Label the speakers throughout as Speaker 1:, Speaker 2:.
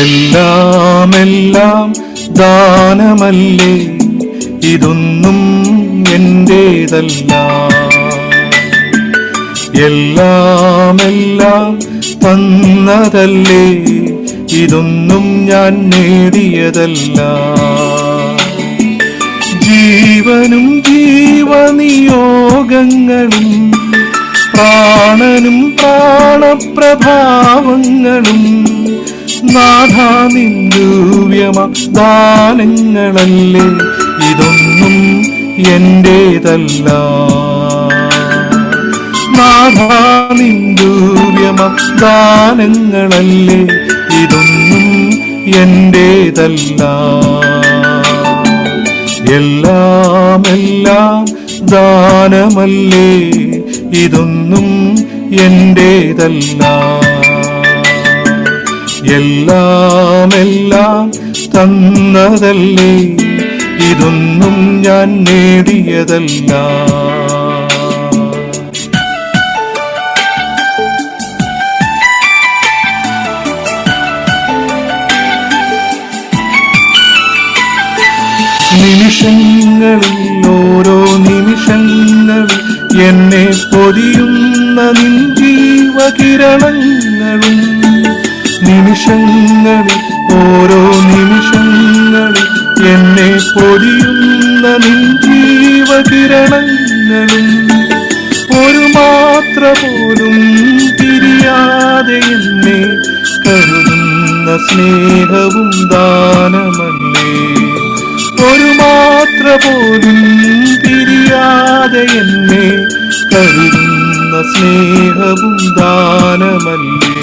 Speaker 1: എല്ലാം എല്ലാം ദാനമല്ലേ? ഇതൊന്നും എന്റേതല്ല. എല്ലാം എല്ലാം തന്നതല്ലേ? ഇതൊന്നും ഞാൻ നേടിയതല്ല. ജീവനും ജീവനിയോഗങ്ങളും പ്രാണനും പ്രാണപ്രഭാവങ്ങളും നാഥാ നിന്ദൂവ്യമ ദാനങ്ങളല്ലേ? ഇതൊന്നും എന്റേതല്ല. നാഥാ നിന്ദൂവ്യമ ദാനങ്ങളല്ലേ? ഇതൊന്നും എന്റേതല്ല. എല്ലാം എല്ലാം ദാനമല്ലേ? ഇതൊന്നും എന്റേതല്ല. എല്ലാം എല്ലാം തന്നതല്ലേ? ഇതൊന്നും ഞാൻ നേടിയതല്ല. നിമിഷങ്ങളിൽ ഓരോ നിമിഷങ്ങളിൽ എന്നെ പൊതിയുന്ന നിൻ ജീവകിരണങ്ങളും നിമിഷങ്ങളിൽ ഓരോ നിമിഷങ്ങളിൽ എന്നെ പൊതിയുന്ന നിൻ ജീവകിരണങ്ങളും ഒരു മാത്ര പോലും തിരിയാതെ എന്നെ കരുതുന്ന സ്നേഹവും ദാനമല്ലേ? ഒരു മാത്ര പോലും തിരിയാതെ എന്നെ കരുതുന്ന സ്നേഹവും ദാനമല്ലേ?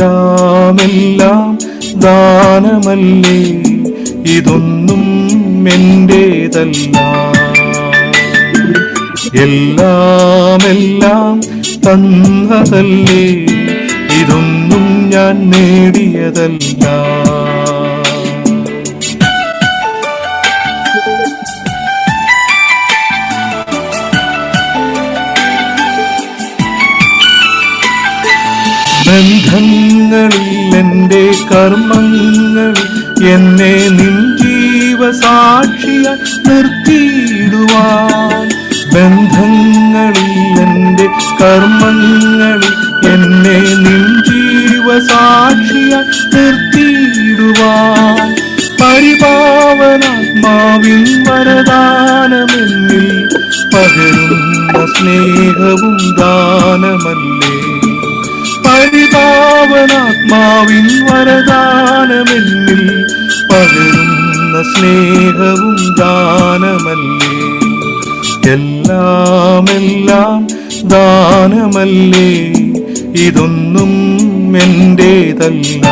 Speaker 1: എല്ലാം ദാനമല്ലേ? ഇതൊന്നും എന്റേതല്ല എല്ലാം എല്ലാം തന്നതല്ലേ? ഇതൊന്നും ഞാൻ നേടിയതല്ല. ബന്ധങ്ങളിൽ എന്റെ കർമ്മങ്ങൾ എന്നെ നിൻ ജീവസാക്ഷിയ നിർത്തിയിടുവാൻ. ബന്ധങ്ങളിൽ എന്റെ കർമ്മങ്ങൾ എന്നെ നിൻ ജീവസാക്ഷിയ നിർത്തിയിടുവാൻ. പരിപാവനാത്മാവിൻ വരദാനമെന്നിൽ പകരുന്ന സ്നേഹവും ദാനമല്ലേ? പരിപാവനാത്മാവിൻ വരദാനമെന്നിൽ പകരുന്ന സ്നേഹവും ദാനമല്ലേ എല്ലാം എല്ലാം ദാനമല്ലേ? ഇതൊന്നും എന്റേതല്ല.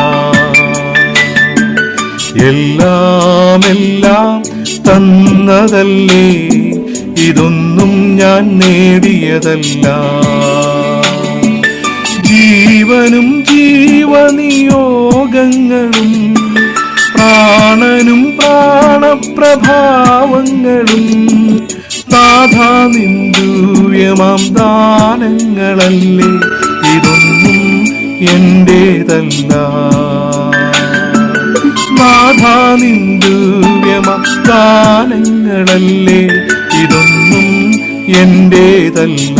Speaker 1: എല്ലാം എല്ലാം തന്നതല്ലേ? ഇതൊന്നും ഞാൻ നേടിയതല്ല. ജീവനും ജീവനിയോഗങ്ങളും പ്രാണനും പ്രാണപ്രഭാവങ്ങളും നാഥാ നിന്ദൂയമാം ദാനങ്ങളല്ലേ ഇതൊന്നും എന്റേതല്ല. നാഥാ നിന്ദൂയമാം ദാനങ്ങളല്ലേ ഇതൊന്നും എന്റേതല്ല.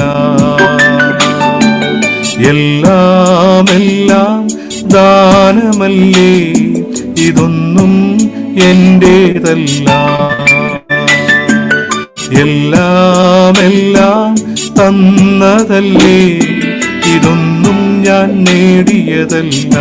Speaker 1: എല്ലാം എല്ലാം ദാനമല്ലേ? ഇതൊന്നും എന്റേതല്ല എല്ലാം എല്ലാം തന്നതല്ലേ? ഇതൊന്നും ഞാൻ നേടിയതല്ല.